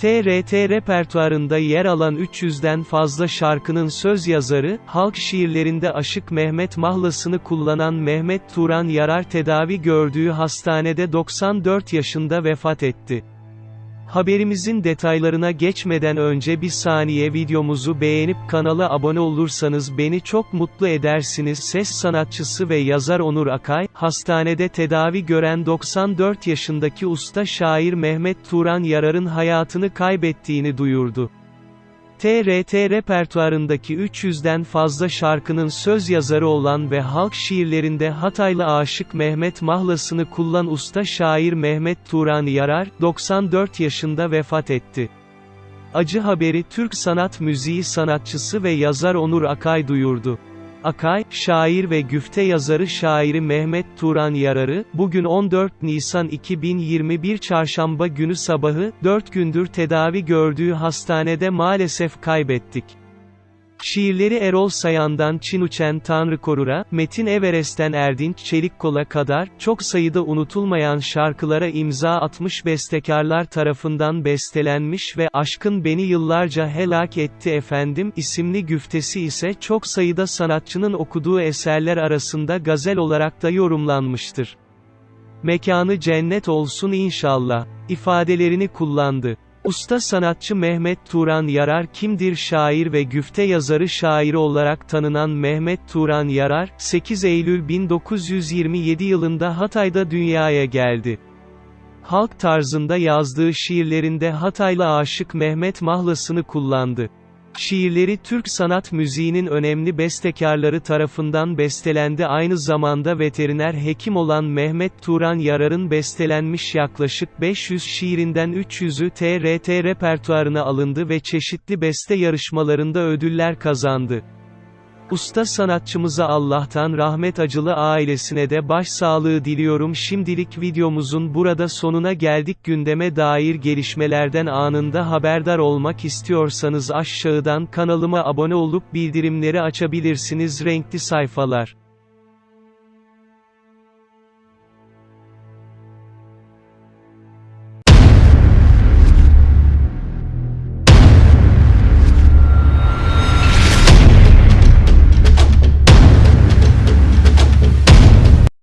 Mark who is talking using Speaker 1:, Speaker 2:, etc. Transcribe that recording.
Speaker 1: TRT repertuarında yer alan 300'den fazla şarkının söz yazarı, halk şiirlerinde Aşık Mehmet mahlasını kullanan Mehmet Turan Yarar tedavi gördüğü hastanede 94 yaşında vefat etti. Haberimizin detaylarına geçmeden önce bir saniye videomuzu beğenip kanala abone olursanız beni çok mutlu edersiniz. Ses sanatçısı ve yazar Onur Akay, hastanede tedavi gören 94 yaşındaki usta şair Mehmet Turan Yarar'ın hayatını kaybettiğini duyurdu. TRT repertuarındaki 300'den fazla şarkının söz yazarı olan ve halk şiirlerinde Hataylı aşık Mehmet mahlasını kullan usta şair Mehmet Turan Yarar, 94 yaşında vefat etti. Acı haberi Türk sanat müziği sanatçısı ve yazar Onur Akay duyurdu. Akay, şair ve güfte yazarı şairi Mehmet Turan Yarar'ı, bugün 14 Nisan 2021 Çarşamba günü sabahı, 4 gündür tedavi gördüğü hastanede maalesef kaybettik. Şiirleri Erol Sayan'dan Çinuçen Tanrı Korur'a, Metin Everest'ten Erdinç Çelikkol'a kadar, çok sayıda unutulmayan şarkılara imza atmış bestekarlar tarafından bestelenmiş ve Aşkın Beni Yıllarca Helak Etti Efendim isimli güftesi ise çok sayıda sanatçının okuduğu eserler arasında gazel olarak da yorumlanmıştır. Mekanı cennet olsun inşallah, ifadelerini kullandı. Usta sanatçı Mehmet Turan Yarar kimdir şair ve güfte yazarı şairi olarak tanınan Mehmet Turan Yarar, 8 Eylül 1927 yılında Hatay'da dünyaya geldi. Halk tarzında yazdığı şiirlerinde Hataylı aşık Mehmet mahlasını kullandı. Şiirleri Türk sanat müziğinin önemli bestekarları tarafından bestelendi aynı zamanda veteriner hekim olan Mehmet Turan Yarar'ın bestelenmiş yaklaşık 500 şiirinden 300'ü TRT repertuarına alındı ve çeşitli beste yarışmalarında ödüller kazandı. Usta sanatçımıza Allah'tan rahmet acılı ailesine de başsağlığı diliyorum. Şimdilik videomuzun burada sonuna geldik. Gündeme dair gelişmelerden anında haberdar olmak istiyorsanız aşağıdan kanalıma abone olup bildirimleri açabilirsiniz. Renkli sayfalar.